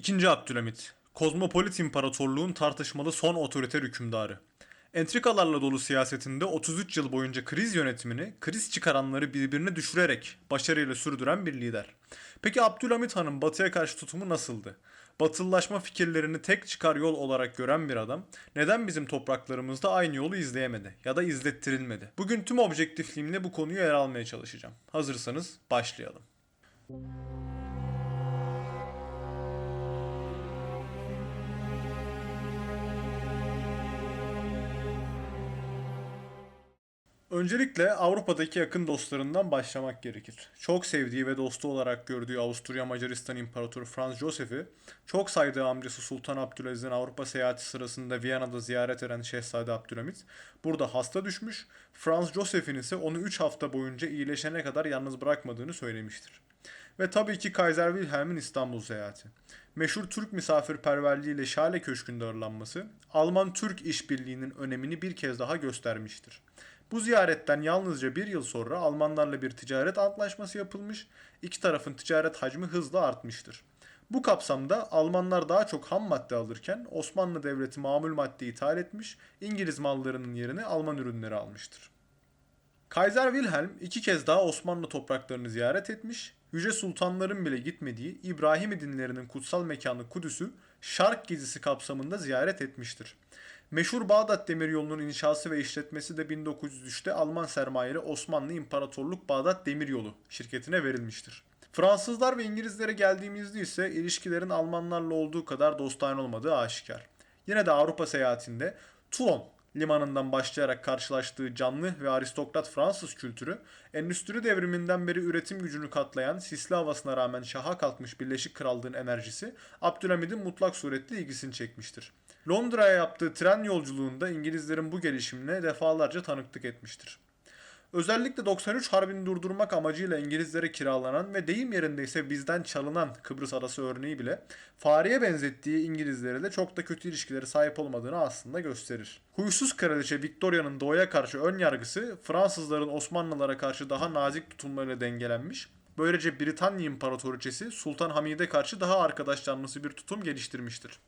İkinci Abdülhamit, kozmopolit imparatorluğun tartışmalı son otoriter hükümdarı. Entrikalarla dolu siyasetinde 33 yıl boyunca kriz yönetimini, kriz çıkaranları birbirine düşürerek başarıyla sürdüren bir lider. Peki Abdülhamit Han'ın batıya karşı tutumu nasıldı? Batılılaşma fikirlerini tek çıkar yol olarak gören bir adam neden bizim topraklarımızda aynı yolu izleyemedi ya da izlettirilmedi? Bugün tüm objektifliğimle bu konuyu ele almaya çalışacağım. Hazırsanız başlayalım. Öncelikle Avrupa'daki yakın dostlarından başlamak gerekir. Çok sevdiği ve dostu olarak gördüğü Avusturya Macaristan İmparatoru Franz Josef'i, çok saydığı amcası Sultan Abdülaziz'in Avrupa seyahati sırasında Viyana'da ziyaret eden Şehzade Abdülhamit, burada hasta düşmüş, Franz Josef'in ise onu 3 hafta boyunca iyileşene kadar yalnız bırakmadığını söylemiştir. Ve tabii ki Kaiser Wilhelm'in İstanbul seyahati. Meşhur Türk misafirperverliğiyle Şale Köşkü'nde ağırlanması, Alman-Türk işbirliğinin önemini bir kez daha göstermiştir. Bu ziyaretten yalnızca bir yıl sonra Almanlarla bir ticaret antlaşması yapılmış, iki tarafın ticaret hacmi hızla artmıştır. Bu kapsamda Almanlar daha çok ham madde alırken Osmanlı Devleti mamul madde ithal etmiş, İngiliz mallarının yerine Alman ürünleri almıştır. Kaiser Wilhelm iki kez daha Osmanlı topraklarını ziyaret etmiş, Yüce Sultanların bile gitmediği İbrahimi dinlerinin kutsal mekanı Kudüs'ü Şark gezisi kapsamında ziyaret etmiştir. Meşhur Bağdat Demiryolu'nun inşası ve işletmesi de 1903'te Alman sermayeli Osmanlı İmparatorluk Bağdat Demiryolu şirketine verilmiştir. Fransızlar ve İngilizlere geldiğimizde ise ilişkilerin Almanlarla olduğu kadar dostane olmadığı aşikar. Yine de Avrupa seyahatinde Toulon limanından başlayarak karşılaştığı canlı ve aristokrat Fransız kültürü, endüstri devriminden beri üretim gücünü katlayan sisli havasına rağmen şaha kalkmış Birleşik Krallığın enerjisi Abdülhamid'in mutlak suretle ilgisini çekmiştir. Londra'ya yaptığı tren yolculuğunda İngilizlerin bu gelişimine defalarca tanıklık etmiştir. Özellikle 93 Harbi'ni durdurmak amacıyla İngilizlere kiralanan ve deyim yerindeyse bizden çalınan Kıbrıs Adası örneği bile fareye benzettiği İngilizlere de çok da kötü ilişkileri sahip olmadığını aslında gösterir. Huysuz kraliçe Victoria'nın doğuya karşı ön yargısı Fransızların Osmanlılara karşı daha nazik tutumlarıyla dengelenmiş. Böylece Britanya İmparatoriçesi Sultan Hamid'e karşı daha arkadaş canlısı bir tutum geliştirmiştir.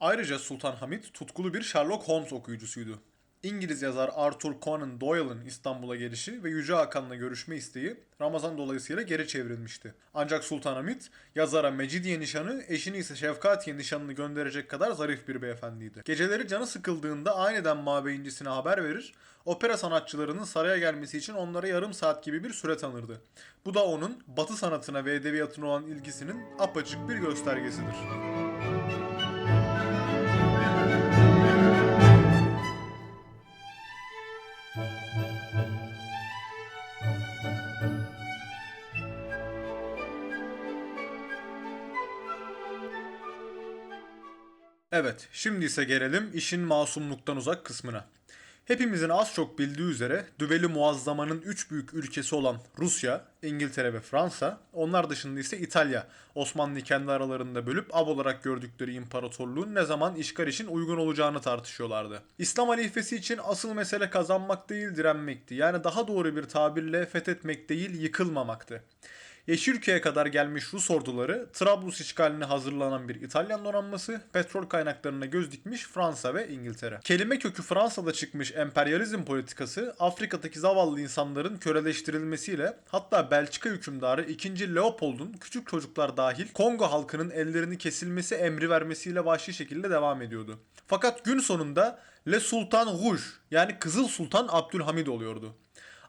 Ayrıca Sultan Hamid tutkulu bir Sherlock Holmes okuyucusuydu. İngiliz yazar Arthur Conan Doyle'ın İstanbul'a gelişi ve Yüce Hakan'la görüşme isteği Ramazan dolayısıyla geri çevrilmişti. Ancak Sultan Hamid yazara Mecidiye nişanı, eşini ise Şefkatiye nişanını gönderecek kadar zarif bir beyefendiydi. Geceleri canı sıkıldığında aniden mabeyincisine haber verir, opera sanatçılarının saraya gelmesi için onlara yarım saat gibi bir süre tanırdı. Bu da onun batı sanatına ve edebiyatına olan ilgisinin apaçık bir göstergesidir. Evet, şimdi ise gelelim işin masumluktan uzak kısmına. Hepimizin az çok bildiği üzere Düveli Muazzama'nın 3 büyük ülkesi olan Rusya, İngiltere ve Fransa, onlar dışında ise İtalya, Osmanlı'yı kendi aralarında bölüp av olarak gördükleri imparatorluğun ne zaman işgal için uygun olacağını tartışıyorlardı. İslam halifesi için asıl mesele kazanmak değil direnmekti. Yani daha doğru bir tabirle fethetmek değil yıkılmamaktı. Yeşilköy'e kadar gelmiş Rus orduları, Trablus işgaline hazırlanan bir İtalyan donanması, petrol kaynaklarına göz dikmiş Fransa ve İngiltere. Kelime kökü Fransa'da çıkmış emperyalizm politikası, Afrika'daki zavallı insanların köleleştirilmesiyle, hatta Belçika hükümdarı 2. Leopold'un küçük çocuklar dahil Kongo halkının ellerini kesilmesi emri vermesiyle vahşi şekilde devam ediyordu. Fakat gün sonunda Le Sultan Rouge yani Kızıl Sultan Abdülhamid oluyordu.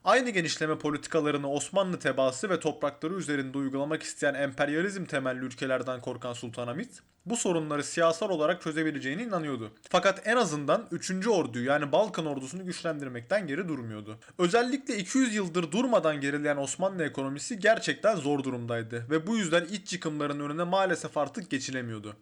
Aynı genişleme politikalarını Osmanlı tebaası ve toprakları üzerinde uygulamak isteyen emperyalizm temelli ülkelerden korkan Sultanahmet, bu sorunları siyasal olarak çözebileceğine inanıyordu. Fakat en azından 3. orduyu yani Balkan ordusunu güçlendirmekten geri durmuyordu. Özellikle 200 yıldır durmadan gerileyen Osmanlı ekonomisi gerçekten zor durumdaydı ve bu yüzden iç yıkımların önüne maalesef artık geçilemiyordu.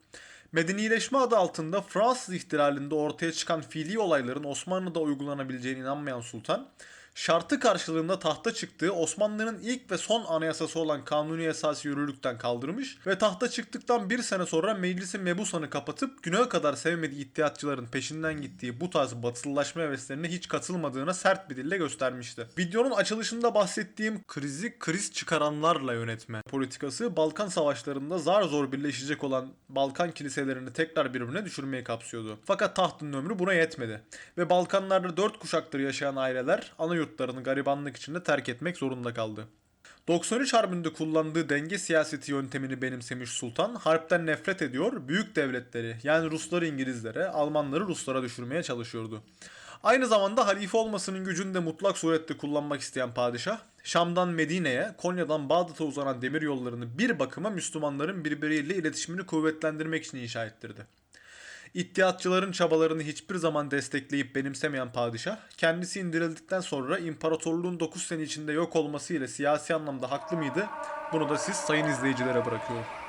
Medenileşme adı altında Fransız ihtilalinde ortaya çıkan fiili olayların Osmanlı'da uygulanabileceğine inanmayan sultan, Şartı karşılığında tahta çıktığı Osmanlı'nın ilk ve son anayasası olan Kanuni Esası yürürlükten kaldırmış ve tahta çıktıktan bir sene sonra meclisi mebusanı kapatıp güne kadar sevmediği iddiatçıların peşinden gittiği bu tarz batılılaşma heveslerine hiç katılmadığına sert bir dille göstermişti. Videonun açılışında bahsettiğim krizi kriz çıkaranlarla yönetme politikası Balkan savaşlarında zar zor birleşecek olan Balkan kiliselerini tekrar birbirine düşürmeyi kapsıyordu. Fakat tahtın ömrü buna yetmedi ve Balkanlarda dört kuşaktır yaşayan aileler ana yurtlarını garibanlık içinde terk etmek zorunda kaldı. 93 Harbi'nde kullandığı denge siyaseti yöntemini benimsemiş Sultan, harpten nefret ediyor, büyük devletleri yani Rusları İngilizlere, Almanları Ruslara düşürmeye çalışıyordu. Aynı zamanda halife olmasının gücünü de mutlak surette kullanmak isteyen padişah, Şam'dan Medine'ye, Konya'dan Bağdat'a uzanan demir yollarını bir bakıma Müslümanların birbiriyle iletişimini kuvvetlendirmek için inşa ettirdi. İttihatçıların çabalarını hiçbir zaman destekleyip benimsemeyen padişah, kendisi indirildikten sonra imparatorluğun 9 sene içinde yok olması ile siyasi anlamda haklı mıydı? Bunu da siz sayın izleyicilere bırakıyorum.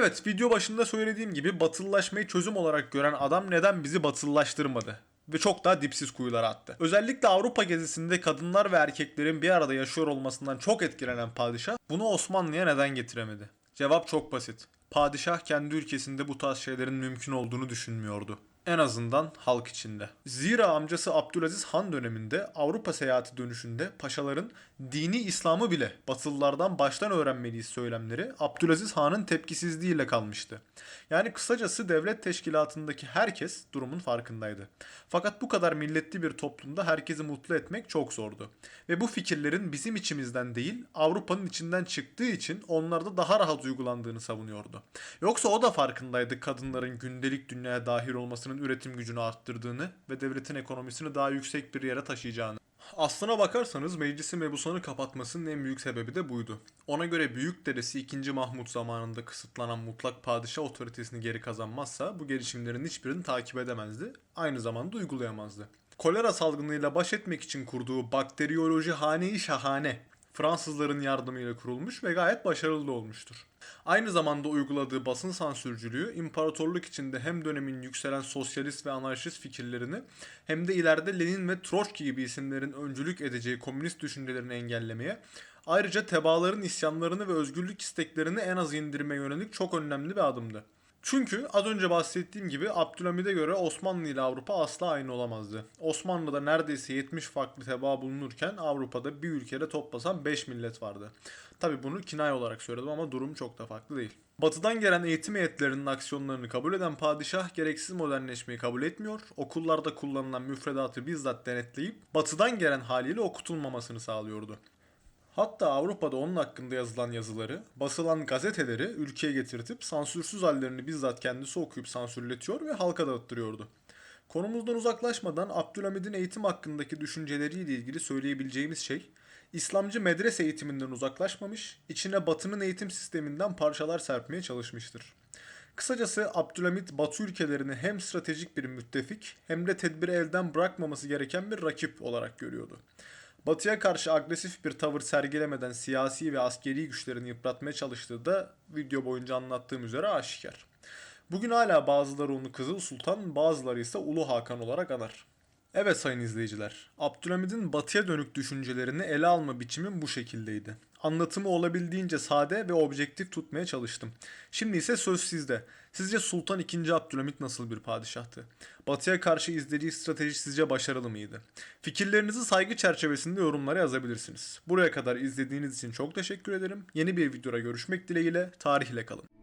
Evet, video başında söylediğim gibi batılılaşmayı çözüm olarak gören adam neden bizi batılılaştırmadı? Ve çok daha dipsiz kuyulara attı. Özellikle Avrupa gezisinde kadınlar ve erkeklerin bir arada yaşıyor olmasından çok etkilenen padişah bunu Osmanlı'ya neden getiremedi? Cevap çok basit. Padişah kendi ülkesinde bu tarz şeylerin mümkün olduğunu düşünmüyordu. En azından halk içinde. Zira amcası Abdülaziz Han döneminde Avrupa seyahati dönüşünde paşaların dini İslam'ı bile Batılılardan baştan öğrenmeliyiz söylemleri Abdülaziz Han'ın tepkisizliğiyle kalmıştı. Yani kısacası devlet teşkilatındaki herkes durumun farkındaydı. Fakat bu kadar milletli bir toplumda herkesi mutlu etmek çok zordu. Ve bu fikirlerin bizim içimizden değil Avrupa'nın içinden çıktığı için onlarda daha rahat uygulandığını savunuyordu. Yoksa o da farkındaydı kadınların gündelik dünyaya dahil olmasının üretim gücünü arttırdığını ve devletin ekonomisini daha yüksek bir yere taşıyacağını. Aslına bakarsanız meclisi mebusanı kapatmasının en büyük sebebi de buydu. Ona göre büyük dedesi 2. Mahmut zamanında kısıtlanan mutlak padişah otoritesini geri kazanmazsa bu gelişimlerin hiçbirini takip edemezdi. Aynı zamanda uygulayamazdı. Kolera salgınıyla baş etmek için kurduğu bakteriyoloji hane-i şahane Fransızların yardımıyla kurulmuş ve gayet başarılı olmuştur. Aynı zamanda uyguladığı basın sansürcülüğü imparatorluk içinde hem dönemin yükselen sosyalist ve anarşist fikirlerini hem de ileride Lenin ve Troçki gibi isimlerin öncülük edeceği komünist düşüncelerini engellemeye, ayrıca tebaaların isyanlarını ve özgürlük isteklerini en az indirmeye yönelik çok önemli bir adımdı. Çünkü az önce bahsettiğim gibi Abdülhamid'e göre Osmanlı ile Avrupa asla aynı olamazdı. Osmanlı'da neredeyse 70 farklı tebaa bulunurken Avrupa'da bir ülkede toplasan 5 millet vardı. Tabi bunu kinay olarak söyledim ama durum çok da farklı değil. Batıdan gelen eğitim heyetlerinin aksiyonlarını kabul eden padişah gereksiz modernleşmeyi kabul etmiyor, okullarda kullanılan müfredatı bizzat denetleyip batıdan gelen haliyle okutulmamasını sağlıyordu. Hatta Avrupa'da onun hakkında yazılan yazıları, basılan gazeteleri ülkeye getirtip sansürsüz hallerini bizzat kendisi okuyup sansürletiyor ve halka dağıttırıyordu. Konumuzdan uzaklaşmadan Abdülhamid'in eğitim hakkındaki düşünceleriyle ilgili söyleyebileceğimiz şey, İslamcı medrese eğitiminden uzaklaşmamış, içine Batı'nın eğitim sisteminden parçalar serpmeye çalışmıştır. Kısacası Abdülhamid Batı ülkelerini hem stratejik bir müttefik hem de tedbiri elden bırakmaması gereken bir rakip olarak görüyordu. Batı'ya karşı agresif bir tavır sergilemeden siyasi ve askeri güçlerini yıpratmaya çalıştığı da video boyunca anlattığım üzere aşikar. Bugün hala bazıları onu Kızıl Sultan, bazıları ise Ulu Hakan olarak anar. Evet sayın izleyiciler, Abdülhamid'in batıya dönük düşüncelerini ele alma biçimim bu şekildeydi. Anlatımı olabildiğince sade ve objektif tutmaya çalıştım. Şimdi ise söz sizde. Sizce Sultan II. Abdülhamid nasıl bir padişahtı? Batıya karşı izlediği strateji sizce başarılı mıydı? Fikirlerinizi saygı çerçevesinde yorumlara yazabilirsiniz. Buraya kadar izlediğiniz için çok teşekkür ederim. Yeni bir videoda görüşmek dileğiyle tarihle kalın.